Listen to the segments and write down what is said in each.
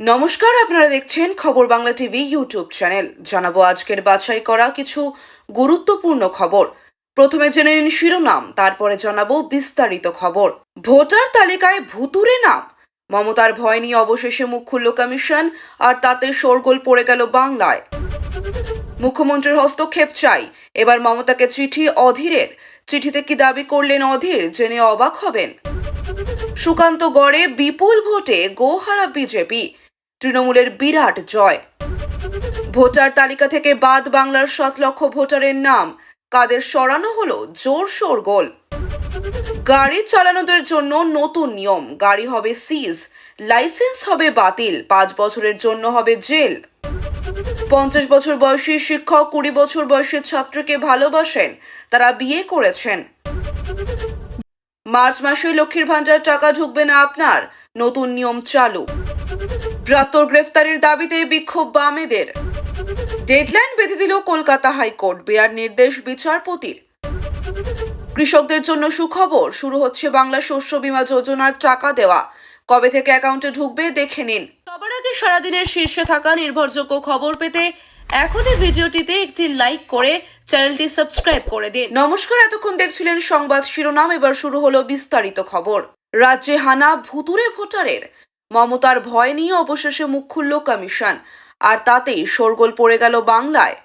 নমস্কার, আপনারা দেখছেন খবর বাংলা টিভি ইউটিউব চ্যানেল। জানাব আজকের বাছাই করা কিছু গুরুত্বপূর্ণ খবর। প্রথমে জেনে নিন শিরোনাম, তারপরে জানাব বিস্তারিত খবর। ভোটার তালিকায় ভুতুরে নাম। মমতার ভয় নিয়ে অবশেষে মুখ খুলল কমিশন, আর তাতে শোরগোল পড়ে গেল বাংলায়। মুখ্যমন্ত্রীর হস্তক্ষেপ চাই, এবার মমতাকে চিঠি অধীরের। চিঠিতে কি দাবি করলেন অধীর, জেনে অবাক হবেন। সুকান্ত গড়ে বিপুল ভোটে গোহারা বিজেপি। তৃণমূলের বিরাট জয়। ভোটার তালিকা থেকে বাদ বাংলার সাত লক্ষ ভোটারের নাম। কাদের সরানো হলো জোর গোল। গাড়ি চালানোদের জন্য নতুন নিয়ম। গাড়ি হবে সিজ, লাইসেন্স হবে বাতিল, পাঁচ বছরের জন্য হবে জেল। পঞ্চাশ বছর বয়সী শিক্ষক কুড়ি বছর বয়সী ছাত্রকে ভালোবাসেন, তারা বিয়ে করেছেন। মার্চ মাসে লক্ষ্মীর ভাণ্ডার টাকা ঢুকবে না আপনার, নতুন নিয়ম চালু। প্রাত্তর গ্রেফতারির দাবিতে বিক্ষোভ বামেদের। ডেডলাইন বেঁধে দিল কলকাতা হাইকোর্ট, বেয়ার নির্দেশ বিচারপতির। কৃষকদের জন্য সুখবর, শুরু হচ্ছে বাংলা শস্য বীমা যোজনার টাকা দেওয়া। কবে থেকে অ্যাকাউন্টে ঢুকবে দেখে নিন। সবার আগে সারাদিনের শীর্ষে থাকা নির্ভরযোগ্য খবর পেতে এখনই ভিডিওটিতে একটি লাইক করে চ্যানেলটি সাবস্ক্রাইব করে দিন। নমস্কার, এতক্ষণ দেখছিলেন সংবাদ শিরোনাম, এবার শুরু হলো বিস্তারিত খবর। রাজ্যে হানা ভুতুরে ভোটারের। মমতার ভয় নিয়ে অবশেষে মুখ খুলল কমিশন। আর তাতেই শোরগোল পড়ে গেল বাংলায়।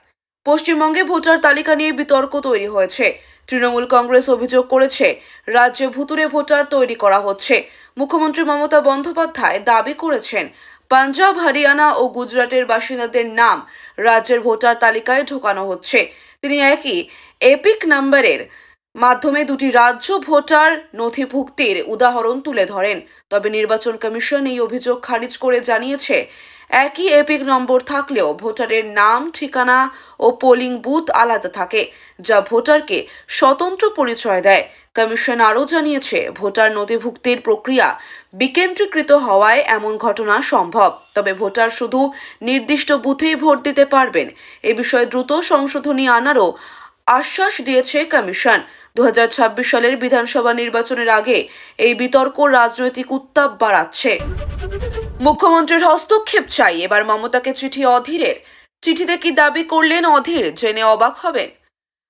পশ্চিমবঙ্গে ভোটার তালিকা নিয়ে বিতর্ক তৈরি হয়েছে। তৃণমূল কংগ্রেস অভিযোগ করেছে, রাজ্যে ভুতুরে ভোটার তৈরি করা হচ্ছে। মুখ্যমন্ত্রী মমতা বন্দ্যোপাধ্যায় দাবি করেছেন, পাঞ্জাব, হরিয়ানা ও গুজরাটের বাসিন্দাদের নাম রাজ্যের ভোটার তালিকায় ঢোকানো হচ্ছে। তিনি একই, এপিক নাম্বারের মাধ্যমে দুটি রাজ্য ভোটার নথিভুক্তির উদাহরণ তুলে ধরেন। তবে নির্বাচন কমিশন এই অভিযোগ খারিজ করে জানিয়েছে, একই এপিক নম্বর থাকলেও ভোটারের নাম, ঠিকানা ও পোলিং বুথ আলাদা থাকে, যা ভোটারকে স্বতন্ত্র পরিচয় দেয়। কমিশন আরও জানিয়েছে, ভোটার নথিভুক্তির প্রক্রিয়া বিকেন্দ্রীকৃত হওয়ায় এমন ঘটনা সম্ভব। তবে ভোটার শুধু নির্দিষ্ট বুথেই ভোট দিতে পারবেন, এ বিষয়ে দ্রুত সংশোধনী আনারও আশ্বাস দিয়েছে কমিশন। দু সালের বিধানসভা নির্বাচনের আগে এই বিতর্ক রাজনৈতিক উত্তাপ বাড়াচ্ছে। মুখ্যমন্ত্রীর হস্তক্ষেপ চাই। এবার মমতাকে চিঠি অধীরের। চিঠিতে কি দাবি করলেন অধীর? জেনে অবাক হবেন।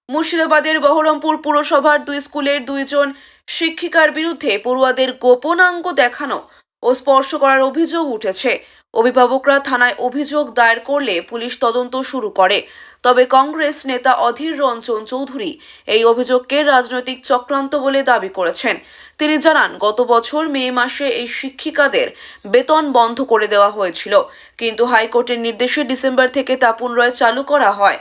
মুর্শিদাবাদের বহরমপুর পুরসভার দুই স্কুলের দুইজন শিক্ষিকার বিরুদ্ধে পড়ুয়াদের গোপনাঙ্গ দেখানো ও স্পর্শ করার অভিযোগ উঠেছে। অভিভাবকরা থানায় অভিযোগ দায়ের করলে পুলিশ তদন্ত শুরু করে। তবে কংগ্রেস নেতা অধীর রঞ্জন চৌধুরী এই অভিযোগকে রাজনৈতিক চক্রান্ত বলে দাবি করেছেন। তিনি জানান, গত বছর মে মাসে এই শিক্ষিকাদের বেতন বন্ধ করে দেওয়া হয়েছিল, কিন্তু হাইকোর্টের নির্দেশে ডিসেম্বর থেকে তা পুনরায় চালু করা হয়।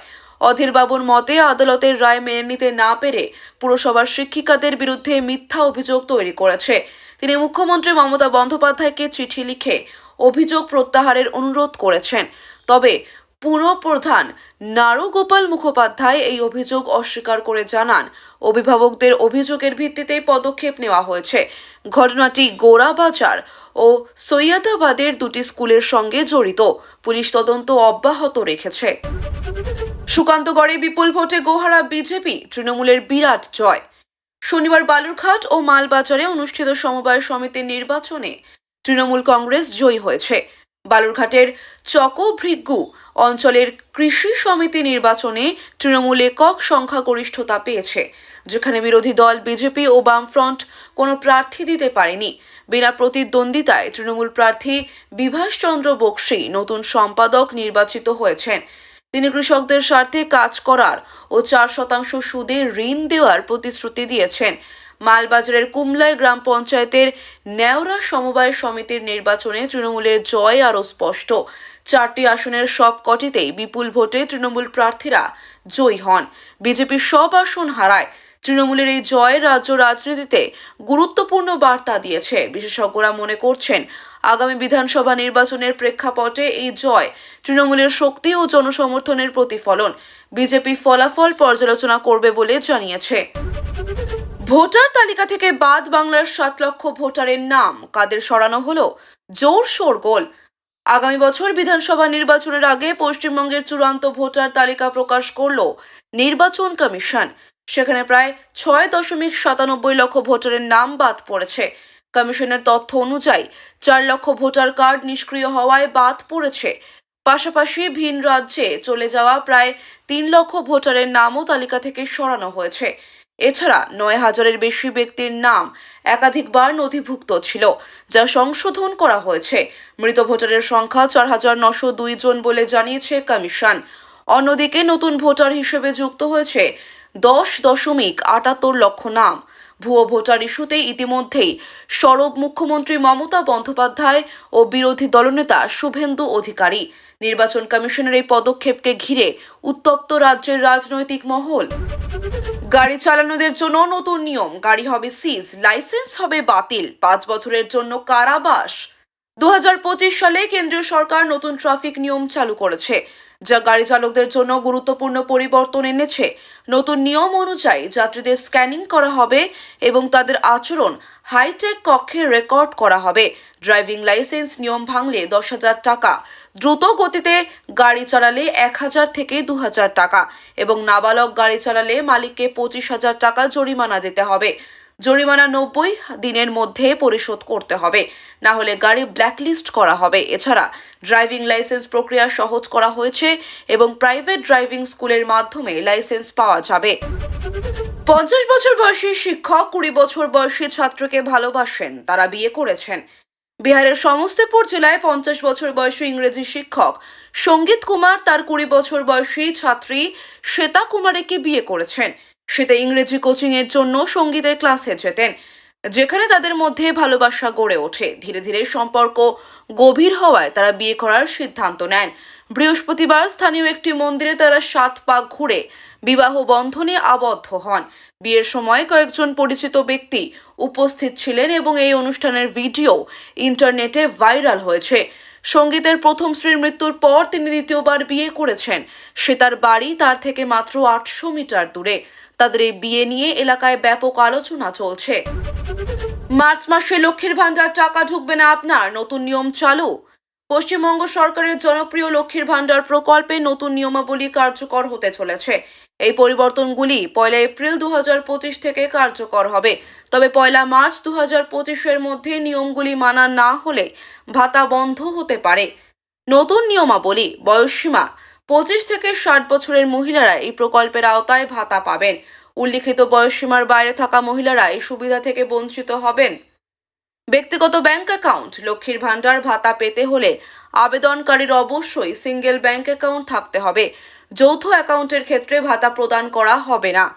অধীরবাবুর মতে, আদালতের রায় মেনে নিতে না পেরে পুরসভার শিক্ষিকাদের বিরুদ্ধে মিথ্যা অভিযোগ তৈরি করেছে। তিনি মুখ্যমন্ত্রী মমতা বন্দ্যোপাধ্যায়কে চিঠি লিখে অভিযোগ প্রত্যাহারের অনুরোধ করেছেন। তবে পুরপ্রধান নারুগোপাল মুখোপাধ্যায় এই অভিযোগ অস্বীকার করে জানান। অভিভাবকদের অভিযোগের ভিত্তিতে পদক্ষেপ নেওয়া হয়েছে। ঘটনাটি গোড়াবাজার ও সৈয়দাবাদের দুটি স্কুলের সঙ্গে জড়িত। পুলিশ তদন্ত অব্যাহত রেখেছে। সুকান্তগড়ে বিপুল ভোটে গোহারা বিজেপি, তৃণমূলের বিরাট জয়। শনিবার বালুরঘাট ও মালবাজারে অনুষ্ঠিত সমবায় সমিতির নির্বাচনে তৃণমূল কংগ্রেস জয়ী হয়েছে। বালুরঘাটের চকভৃগু অঞ্চলের কৃষি সমিতি নির্বাচনে তৃণমূল একক সংখ্যাগরিষ্ঠতা পেয়েছে, যেখানে বিরোধী দল বিজেপি ও বামফ্রন্ট কোনো প্রার্থী দিতে পারেনি। বিনা প্রতিদ্বন্দ্বিতায় তৃণমূল প্রার্থী বিভাসচন্দ্র বক্সি নতুন সম্পাদক নির্বাচিত হয়েছেন। তিনি কৃষকদের স্বার্থে কাজ করার ও চার শতাংশ সুদে ঋণ দেওয়ার প্রতিশ্রুতি দিয়েছেন। মালবাজারের কুমলাই গ্রাম পঞ্চায়েতের নেওরা সমবায় সমিতির নির্বাচনে তৃণমূলের জয় আরও স্পষ্ট। চারটি আসনের সব কটিতেই বিপুল ভোটে তৃণমূল প্রার্থীরা জয়ী হন। বিজেপির সব আসন হারায়। তৃণমূলের এই জয় রাজ্য রাজনীতিতে গুরুত্বপূর্ণ বার্তা দিয়েছে। বিশেষজ্ঞরা মনে করছেন, আগামী বিধানসভা নির্বাচনের প্রেক্ষাপটে এই জয় তৃণমূলের শক্তি ও জনসমর্থনের প্রতিফলন। বিজেপি ফলাফল পর্যালোচনা করবে বলে জানিয়েছে। ভোটার তালিকা থেকে বাদ বাংলার সাত লক্ষ ভোটারের নাম। কাদের সরানো হলো? জোর শোরগোল আগামী বছর বিধানসভা নির্বাচনের আগে পশ্চিমবঙ্গের চূড়ান্ত ভোটার তালিকা প্রকাশ করল নির্বাচন কমিশন। সেখানে প্রায় ছয় দশমিক সাতানব্বই লক্ষ ভোটারের নাম বাদ পড়েছে। কমিশনের তথ্য অনুযায়ী, চার লক্ষ ভোটার কার্ড নিষ্ক্রিয় হওয়ায় বাদ পড়েছে। পাশাপাশি ভিন রাজ্যে চলে যাওয়া প্রায় তিন লক্ষ ভোটারের নামও তালিকা থেকে সরানো হয়েছে। এছাড়া নয় হাজারের বেশি ব্যক্তির নাম একাধিকবার নথিভুক্ত ছিল, যা সংশোধন করা হয়েছে। মৃত ভোটারের সংখ্যা চার হাজার নশো দুই জন বলে জানিয়েছে কমিশন। অন্যদিকে নতুন ভোটার হিসেবে যুক্ত হয়েছে দশ দশমিক আটাত্তর লক্ষ নাম। ভুয়ো ভোটার ইস্যুতে ইতিমধ্যেই সরব মুখ্যমন্ত্রী মমতা বন্দ্যোপাধ্যায় ও বিরোধী দলনেতা শুভেন্দু অধিকারী নির্বাচন কমিশনের এই পদক্ষেপকে ঘিরে উত্তপ্ত রাজ্যের রাজনৈতিক মহল। গাড়ি চালানোদের জন্য নতুন নিয়ম, গাড়ি হবে সিজ, লাইসেন্স হবে বাতিল, পাঁচ বছরের জন্য কারাবাস। দু সালে কেন্দ্রীয় সরকার নতুন ট্রাফিক নিয়ম চালু করেছে, যা গাড়ি চালকদের জন্য গুরুত্বপূর্ণ পরিবর্তন এনেছে। নতুন নিয়ম অনুযায়ী যাত্রীদের স্ক্যানিং করা হবে এবং তাদের আচরণ হাইটেক কক্ষে রেকর্ড করা হবে। ড্রাইভিং লাইসেন্স নিয়ম ভাঙলে দশ হাজার টাকা। দ্রুত গতিতে গাড়ি চালালে এক হাজার থেকে দু হাজার টাকা এবং নাবালক গাড়ি চালালে মালিককে পঁচিশ হাজার টাকা জরিমানা দিতে হবে। জরিমানা নব্বই দিনের মধ্যে পরিশোধ করতে হবে। না হলে গাড়ি ব্ল্যাকলিস্ট করা হবে। এছাড়া ড্রাইভিং লাইসেন্স প্রক্রিয়া সহজ করা হয়েছে এবং প্রাইভেট ড্রাইভিং স্কুলের মাধ্যমে লাইসেন্স পাওয়া যাবে। পঞ্চাশ বছর বয়সী শিক্ষক কুড়ি বছর বয়সী ছাত্রকে ভালোবাসেন। তারা বিয়ে করেছেন। বিহারের সমস্তিপুর জেলায় পঞ্চাশ বছর বয়সী ইংরেজি শিক্ষক সংগীত কুমার, তার কুড়ি বছর বয়সী ছাত্রী শ্বেতা কুমারীকে বিয়ে করেছেন। শ্বেতা ইংরেজি কোচিং এর জন্য সঙ্গীতের ক্লাসে যেতেন, যেখানে তাদের মধ্যে ভালোবাসা গড়ে ওঠে। ধীরে ধীরে সম্পর্ক গভীর হওয়ায় তারা বিয়ে করার সিদ্ধান্ত নেন। বৃহস্পতিবার স্থানীয় একটি মন্দিরে তারা সাত পাক ঘুরে বিবাহ বন্ধনে আবদ্ধ হন। বিয়ের সময় কয়েকজন পরিচিত ব্যক্তি উপস্থিত ছিলেন এবং এই অনুষ্ঠানের ভিডিও ইন্টারনেটে ভাইরাল হয়েছে। সঙ্গীতের প্রথম স্ত্রীর মৃত্যুর পর তিনি দ্বিতীয়বার বিয়ে করেছেন। সে তার বাড়ি, তার থেকে মাত্র আটশো মিটার দূরে। তাদের এই বিয়ে নিয়ে এলাকায় ব্যাপক আলোচনা চলছে। মার্চ মাসে লক্ষ্মীর ভাণ্ডার টাকা ঢুকবে না আপনার, নতুন নিয়ম চালু। পশ্চিমবঙ্গ সরকারের জনপ্রিয় লক্ষ্মীর ভাণ্ডার প্রকল্পে নতুন নিয়মাবলী কার্যকর হতে চলেছে। এই পরিবর্তনগুলি পয়লা এপ্রিল দু থেকে কার্যকর হবে। তবে পয়লা মার্চ দু পঁচিশের মধ্যে নিয়মগুলি মানা না হলে ভাতা বন্ধ হতে পারে। নতুন নিয়মাবলী, বয়সসীমা, পঁচিশ থেকে ষাট বছরের মহিলারা এই প্রকল্পের আওতায় ভাতা পাবেন। উল্লিখিত বয়সসীমার বাইরে থাকা মহিলারা এই সুবিধা থেকে বঞ্চিত হবেন। ব্যক্তিগত ব্যাংক অ্যাকাউন্ট, লক্ষ্মীর ভাণ্ডার ভাতা পেতে হলে আবেদনকারীর অবশ্যই সিঙ্গেল ব্যাংক অ্যাকাউন্ট থাকতে হবে। যৌথ অ্যাকাউন্টের ক্ষেত্রে ভাতা প্রদান করা হবে না।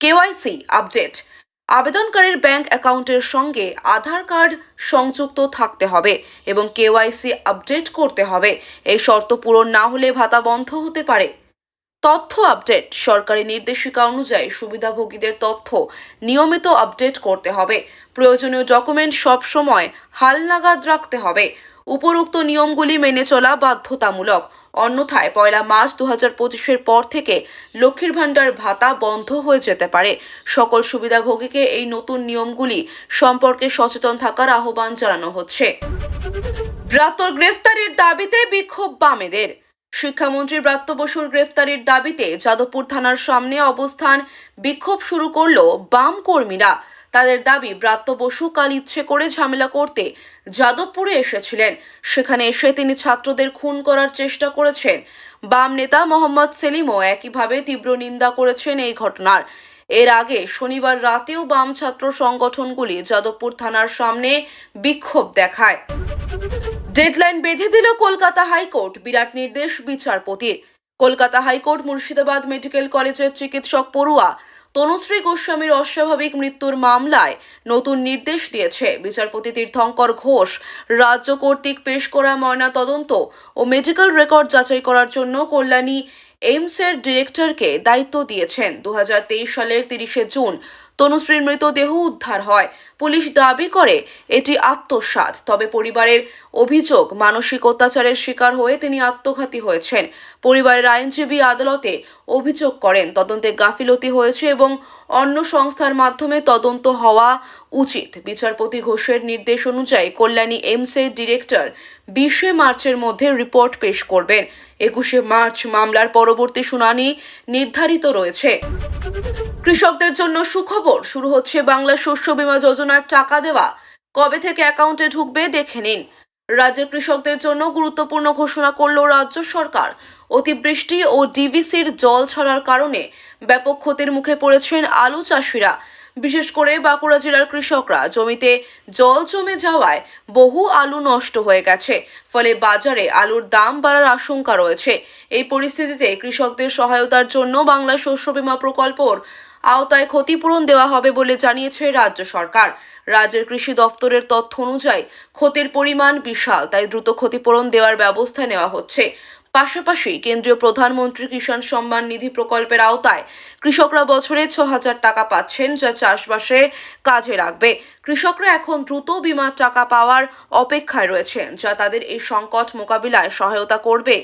KYC update. আবেদনকারীর ব্যাংক অ্যাকাউন্টের সঙ্গে আধার কার্ড সংযুক্ত থাকতে হবে এবং কেওয়াইসি আপডেট করতে হবে। এই শর্ত পূরণ না হলে ভাতা বন্ধ হতে পারে। তথ্য আপডেট। সরকারি নির্দেশিকা অনুযায়ী সুবিধাভোগীদের তথ্য নিয়মিত আপডেট করতে হবে। প্রয়োজনীয় ডকুমেন্ট সবসময় হালনাগাদ রাখতে হবে। উপরোক্ত নিয়মগুলি মেনে চলা বাধ্যতামূলক। অন্যথায় পয়লা মার্চ দু হাজার পঁচিশের পর থেকে লক্ষ্মীর ভাণ্ডার ভাতা বন্ধ হয়ে যেতে পারে। সকল সুবিধাভোগীকে এই নতুন নিয়মগুলি সম্পর্কে সচেতন থাকার আহ্বান জানানো হচ্ছে। ব্রাত্যর গ্রেফতারের দাবিতে বিক্ষোভ বামেদের। শিক্ষামন্ত্রী ব্রাত্য বসুর গ্রেফতারের দাবিতে যাদবপুর থানার সামনে অবস্থান বিক্ষোভ শুরু করল বাম কর্মীরা। তাদের দাবি, ব্রাত্য বসু কাল ইচ্ছে করে ঝামেলা করতে যাদবপুরে এসেছিলেন। সেখানে এসে তিনি ছাত্রদের খুন করার চেষ্টা করেছেন। বাম নেতা মোহাম্মদ সেলিমও একইভাবে তীব্র নিন্দা করেছেন এই ঘটনার। এর আগে শনিবার রাতেও বাম ছাত্র সংগঠনগুলি যাদবপুর থানার সামনে বিক্ষোভ দেখায়। ডেডলাইন বেঁধে দিল কলকাতা হাইকোর্ট, বিরাট নির্দেশ বিচারপতির। কলকাতা হাইকোর্ট মুর্শিদাবাদ মেডিকেল কলেজের চিকিৎসক পড়ুয়া তনুশ্রী গোস্বামীর অস্বাভাবিক মৃত্যুর মামলায় নতুন নির্দেশ দিয়েছে বিচারপতি তীর্থঙ্কর ঘোষ। রাজ্য কর্তৃক পেশ করা ময়না তদন্ত ও মেডিকেল রেকর্ড যাচাই করার জন্য কল্যাণী এইমসের ডিরেক্টরকে দায়িত্ব দিয়েছেন। দু হাজার তেইশ সালের তিরিশে জুন তনুশ্রীর মৃতদেহ উদ্ধার হয়। পুলিশ দাবি করে, এটি আত্মসাৎ। তবে পরিবারের অভিযোগ, মানসিক অত্যাচারের শিকার হয়ে তিনি আত্মঘাতী হয়েছেন। পরিবারের আইনজীবী আদালতে অভিযোগ করেন, তদন্তে গাফিলতি হয়েছে এবং অন্য সংস্থার মাধ্যমে তদন্ত হওয়া উচিত। বিচারপতি ঘোষের নির্দেশ অনুযায়ী কল্যাণী এইমসের ডিরেক্টর বিশে মার্চের মধ্যে রিপোর্ট পেশ করবেন। একুশে মার্চ মামলার পরবর্তী শুনানি নির্ধারিত রয়েছে। কৃষকদের জন্য সুখবর, শুরু হচ্ছে বাংলা শস্য বীমা যোজনার টাকা দেওয়া। কবে থেকে অ্যাকাউন্টে ঢুকবে দেখে নিন। রাজ্যের কৃষকদের জন্য গুরুত্বপূর্ণ ঘোষণা করল রাজ্য সরকার। অতিবৃষ্টি ও ডিভিসির জল ছড়ার কারণে ব্যাপক ক্ষতির মুখে পড়েছেন আলু চাষিরা। বিশেষ করে বাঁকুড়া জেলার কৃষকরা, জমিতে জল জমে যাওয়ায় বহু আলু নষ্ট হয়ে গেছে। ফলে বাজারে আলুর দাম বাড়ার আশঙ্কা রয়েছে। এই পরিস্থিতিতে কৃষকদের সহায়তার জন্য বাংলা শস্য বীমা প্রকল্পর আওতায় ক্ষতিপূরণ দেওয়া হবে বলে জানিয়েছে রাজ্য সরকার। রাজ্যের কৃষি দফতরের তথ্য অনুযায়ী ক্ষতির পরিমাণ বিশাল, তাই দ্রুত ক্ষতিপূরণ দেওয়ার ব্যবস্থা নেওয়া হচ্ছে। পাশাপাশি কেন্দ্রীয় প্রধানমন্ত্রী কিষাণ সম্মান নিধি প্রকল্পের আওতায় কৃষকরা বছরে ছ হাজার টাকা পাচ্ছেন, যা চাষবাসে কাজে লাগবে। কৃষকরা এখন দ্রুত বিমার টাকা পাওয়ার অপেক্ষায় রয়েছেন, যা তাদের এই সংকট মোকাবিলায় সহায়তা করবে।